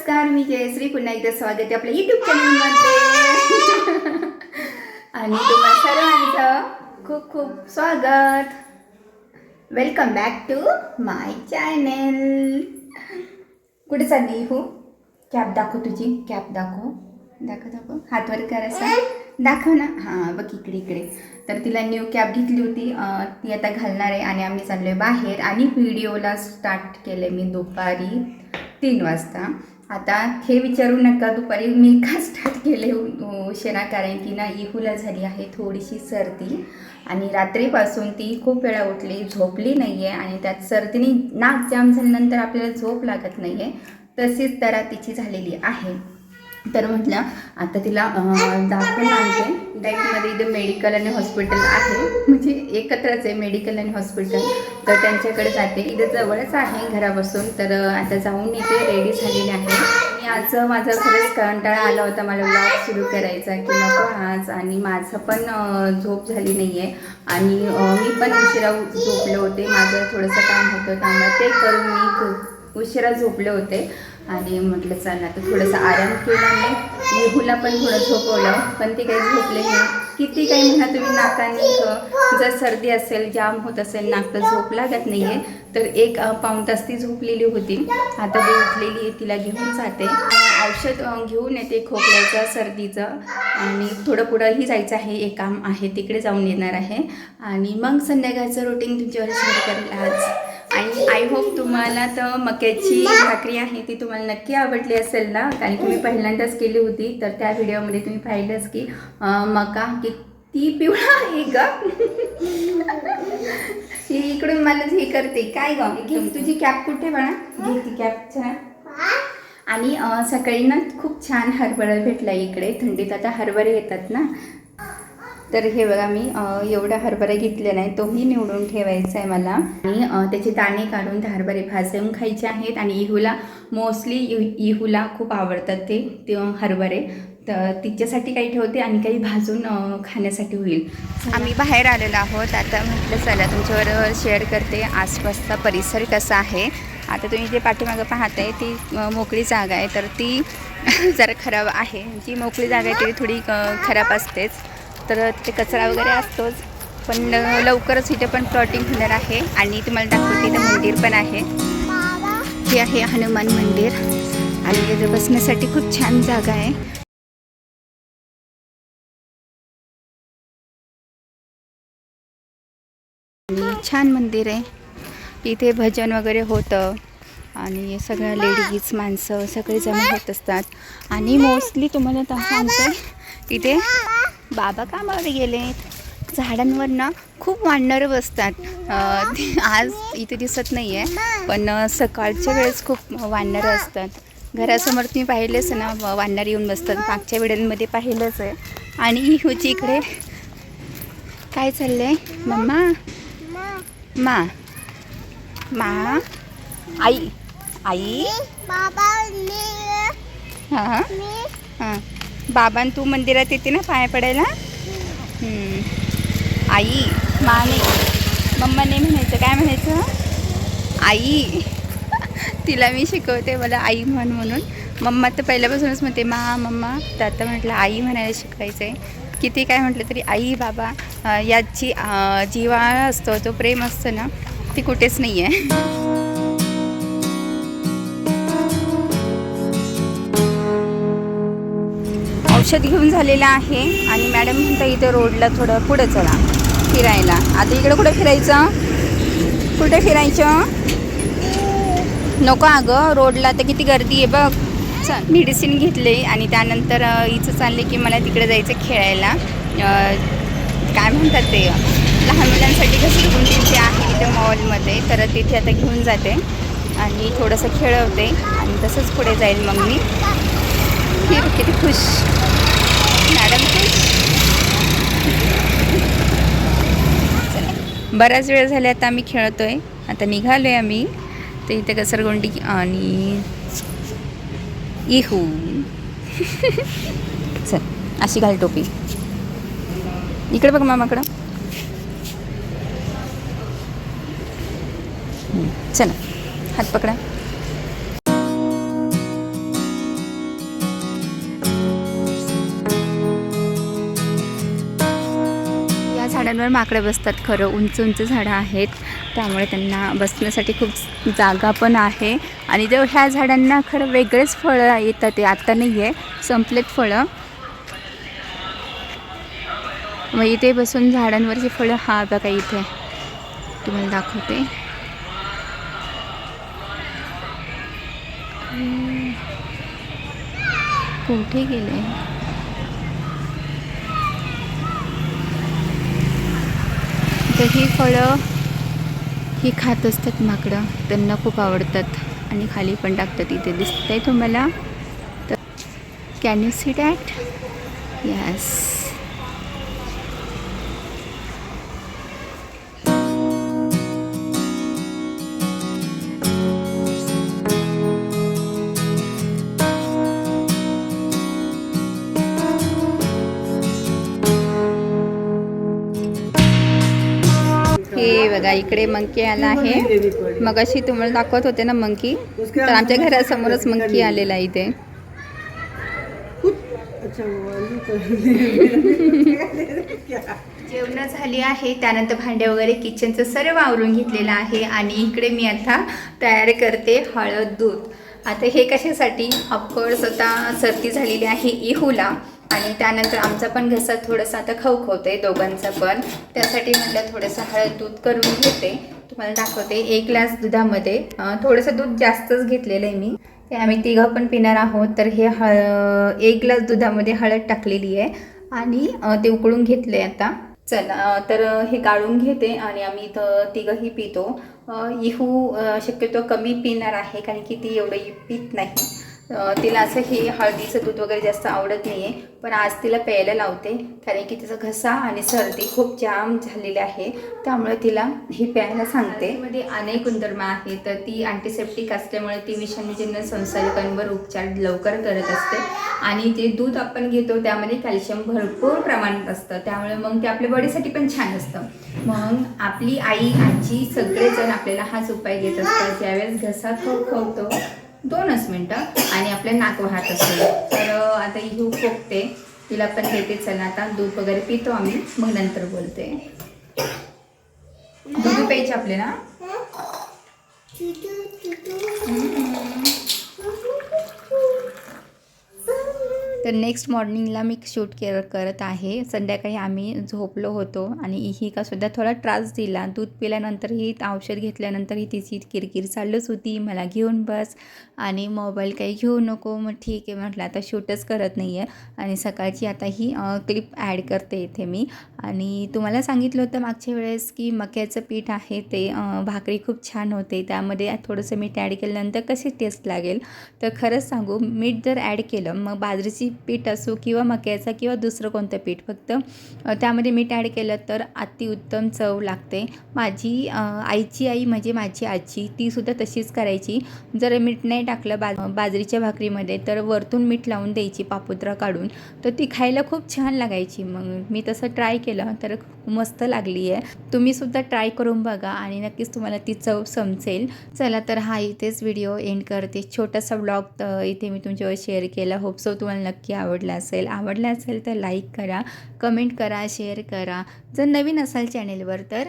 नमस्कार मी जयश्री. पुन्हा एकदा स्वागत आहे आपल्या युट्यूब चॅनलमध्ये आणि तुम्हा सर्वांचं खूप खूप स्वागत. Welcome back to my channel कुठे चालली हो? कॅब दाखव तुझी. कॅब दाखव. दाखव दाखव. हातवर कर दाखव ना. हां बघ इकडे इकडे. तर तिला न्यू कॅब घेतली होती. ती आता घालणार आहे आणि आम्ही चाललो आहे बाहेर. आणि व्हिडिओला स्टार्ट केलं मी दुपारी तीन वाजता. आता हे विचारू नका दुपारी मी का स्टार्ट केले उशिरा? कारण की ना इहूला झाली आहे थोडीशी सर्दी आणि रात्रीपासून ती खूप वेळा उठली झोपली नाही आहे आणि त्यात सर्दीने नाक जाम झाल्यानंतर आपल्याला झोप लागत नाही आहे तशीच तरा तिची झालेली आहे. तर म्हटलं आता तिला अं, दाखवून आणते. डायरेक्टमध्ये इथं मेडिकल आणि हॉस्पिटल आहे. म्हणजे एकत्रच आहे मेडिकल आणि हॉस्पिटल तर त्यांच्याकडे जाते. इथं जवळच आहे घरापासून. तर आता जाऊन इथे रेडी झालेली आहे. आणि आज माझा खरंच कंटाळा आला होता. मला ब्लॉग सुरू करायचा की नको आज. आणि माझं पण झोप झाली नाही आहे आणि मी पण उशिरा झोपले होते. माझं थोडंसं काम होतं. त्यामुळे ते करून मी खूप उशिरा झोपले होते. आणि म्हटलं चला आता थोडंसं आराम केला मी. येहूला पण थोडं झोपवलं पण ती काही झोपले नाही. किती काही म्हणा तुम्ही नाकाने जर सर्दी असेल जाम होत असेल नाक तर झोप लागत नाही आहे तर एक पाऊण तास ती झोपलेली होती. आता ती उठलेली आहे तिला घेऊन जाते. औषध घेऊन येते खोकल्याचं सर्दीचं. आणि थोडं पुढंही जायचं आहे एक काम आहे तिकडे जाऊन येणार आहे. आणि मग संध्याकाळचं रुटीन तुमच्यावर शेअर करेल आज. आणि आय होप तुम्हाला तर मक्याची भाकरी आहे ती तुम्हाला नक्की आवडली असेल ना? कारण की मी पहिल्यांदाच केली होती तर त्या व्हिडिओमध्ये तुम्ही पाहिलंच की मका किती पिवळा आहे ग. ही इकडून मला हे करते. काय ग? तुझी कॅप कुठे म्हणा घे ती कॅप छान. आणि सकाळी ना खूप छान हरभरा भेटला इकडे. थंडीत आता हरभरे येतात ना? तर हे बघा मी एवढा हरभरा घेतलेला आहे तोही निवडून ठेवायचा आहे मला. आणि त्याचे दाणे काढून ते हरभरे भाजून खायचे आहेत. आणि इहूला मोस्टली इहूला खूप आवडतात ते ते हरभरे. तर तिच्यासाठी काही ठेवते आणि काही भाजून खाण्यासाठी होईल. आम्ही बाहेर आलेलो आहोत. आता म्हटलं चला तुमच्यावर शेअर करते. आसपासचा परिसर कसा आहे? आता तुम्ही जे पाठीमागं पाहताय ती मोकळी जागा आहे. तर ती जरा खराब आहे. जी मोकळी जागा आहे ती थोडी खराब असतेच. तर ते कचरा वगैरे असतोच. पण लवकरच इथे पण प्लॉटिंग होणार आहे. आणि तुम्हाला दाखवते इथं मंदिर पण आहे. हे आहे हनुमान मंदिर. आणि इथं बसण्यासाठी खूप छान जागा आहे. छान मंदिर आहे. इथे भजन वगैरे होतं. आणि सगळ्या लेडीज माणसं सगळे जमा होत असतात. आणि मोस्टली तुम्हाला तर सांगते इथे बाबा कामावर गेले. झाडांवर ना खूप वानरं बसतात. आज इथे दिसत नाही आहे पण सकाळच्या वेळेस खूप वानरं असतात. घरासमोर तुम्ही पाहिलेच ना वानर येऊन बसतात. मागच्या व्हिडिओमध्ये पाहिलंच आहे. आणि ही होची इकडे. काय चाललंय? मम्मा? मा? मा? आई? आई? हां? हां. बाबां तू मंदिरात येते ना पाया पडायला? आई माने मम्मा नाही म्हणायचं काय म्हणायचं? आई. तिला मी शिकवते मला आई म्हण म्हणून. मम्मा तर पहिल्यापासूनच म्हणते मा मम्मा. तर आता म्हटलं आई म्हणायला शिकवायचं आहे किती काय म्हटलं तरी आई बाबा याची अं, असतो तो प्रेम असतो ना ती कुठेच नाही आहे औषध घेऊन झालेलं आहे आणि मॅडम म्हणता इथे रोडला थोडं पुढं चला फिरायला. आता इकडं कुठं फिरायचं? कुठं फिरायचं? नको अगं रोडला तर किती गर्दी आहे बघ. चल मेडिसिन घेतले आणि त्यानंतर अ, हिचं चालले की मला तिकडे जायचं खेळायला. काय म्हणतात ते लहान मुलांसाठी कसं घसरगुंडीचे आहे तिथे मॉलमध्ये तर तिथे आता घेऊन जाते. आणि थोडंसं खेळवते आणि तसंच पुढे जाईल मग मी. किती खुश. मॅडम चला बराच वेळ झाला आता आम्ही खेळतो आहे आता निघालो आहे आम्ही. तर इथे घसरगुंडी आणि इहू चल अशी घाल टोपी. इकडे बघ मामाकडं. चला. हात पकडा. झाडांवर माकडे बसतात. खरं उंच उंच झाडं आहेत. त्यामुळे त्यांना बसण्यासाठी खूप जागा पण आहे. आणि जर ह्या झाडांना खरं वेगळेच फळं येतात ते आत्ता नाही आहे संपलेत फळं. मग इथे बसून झाडांवरची फळं हा बघा इथे. तुम्हाला दाखवते. कुठे गेले? तर ही फळं ही खात असतात माकडं. त्यांना खूप आवडतात आणि खाली पण टाकतात इथे. दिसत आहे तुम्हाला? तर can you see that yes इकडे मंकी आला आहे. मग अशी तुम्हाला दाखवत होते ना मंकी? तर आमच्या घरासमोरच मंकी आलेला आहे इथे. जेवण झाली आहे. त्यानंतर भांडे वगैरे किचनचं सर्व आवरून घेतलेलं आहे. आणि इकडे मी आता तयार करते हळद दूध. आता हे कशासाठी? ऑफकोर्स आता सर्दी झालेली आहे इहूला. आणि त्यानंतर आमचा पण घसा थोडंसं आता खवखवते दोघांचा पण. त्यासाठी म्हटलं थोडंसं हळद दूध करून घेते. तुम्हाला दाखवते. एक ग्लास दुधामध्ये थोडंसं दूध जास्तच घेतलेलं आहे मी. ते आम्ही तिघं पण पिणार आहोत. तर हे हळ एक ग्लास दुधामध्ये हळद टाकलेली आहे. आणि ते उकळून घेतले आता. चला तर हे गाळून घेते आणि आम्ही इथं तिघंही पितो. इहू शक्यतो कमी पिणार आहे कारण की ती एवढं पित नाही. तिला असं हे हळदीचं दूध वगैरे जास्त आवडत नाही आहे पण आज तिला प्यायला लावते. कारण की तिचा घसा आणि सर्दी खूप जाम झालेली आहे. त्यामुळे तिला ही प्यायला सांगते. मध्ये अनेक गुणधर्म आहेत. तर ती अँटीसेप्टिक असल्यामुळे ती विषाणूजन्य संसर्गांवर उपचार लवकर करत असते. आणि जे दूध आपण घेतो त्यामध्ये कॅल्शियम भरपूर प्रमाणात असतं. त्यामुळे मग ते आपल्या बॉडीसाठी पण छान असतं. मग आपली आई आजी सगळेजण आपल्याला हाच उपाय देत असतात. ज्यावेळेस घसा खवखवतो दोनच मिनटं आणि आपल्या नाक वाहत असेल. तर आता ही खोकते तिला पण देते चला आता दूध वगैरे पितो आम्ही. मग नंतर बोलते. दूध प्यायचे आपल्याला? तर नेक्स्ट मॉर्निंगला मी शूट केअर करत आहे. संध्याकाळी आम्ही झोपलो होतो आणि ही का सुद्धा थोडा त्रास दिला. दूध पिल्यानंतरही औषध घेतल्यानंतरही तिची किरकिर चालूच होती. मला घेऊन बस आणि मोबाईल काही घेऊ नको. मग ठीक आहे म्हटलं आता शूटच करत नाही आहे आणि सकाळची आता ही क्लिप ॲड करते इथे मी. आणि तुम्हाला सांगितलं होतं मागच्या वेळेस की मक्याचं पीठ आहे ते भाकरी खूप छान होते. त्यामध्ये थोडंसं मीठ ॲड केल्यानंतर कशी टेस्ट लागेल? तर खरंच सांगू मीठ जर ॲड केलं मग बाजरीची पीठ असो किंवा मक्याचा किंवा दुसरं कोणतं पीठ फक्त त्यामध्ये मीठ ॲड केलं तर अतिउत्तम चव लागते. माझी आईची आई म्हणजे माझी आजी तीसुद्धा तशीच करायची. जर मीठ नाही टाकलं बा बाजरीच्या भाकरीमध्ये तर वरतून मीठ लावून द्यायची पापुद्रा काढून. तर ती खायला खूप छान लागायची. मग मी तसं ट्राय केलं तर मस्त लागली आहे. तुम्हीसुद्धा ट्राय करून बघा आणि नक्कीच तुम्हाला ती चव समजेल. चला तर हा इथेच व्हिडिओ एंड करते. छोटासा ब्लॉग इथे मी तुमच्यावर शेअर केला. होप सो तुम्हाला नक्की आवडला असेल. आवडला असेल तर लाईक करा कमेंट करा शेअर करा. जर नवीन असाल चॅनेलवर तर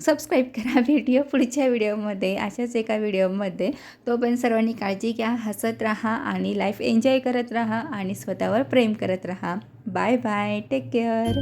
सबस्क्राईब करा व्हिडिओ पुढच्या व्हिडिओमध्ये अशाच एका व्हिडिओमध्ये तोपर्यंत सर्वांनी काळजी घ्या हसत राहा आणि लाईफ एन्जॉय करत राहा आणि स्वतःवर प्रेम करत राहा. Bye bye take care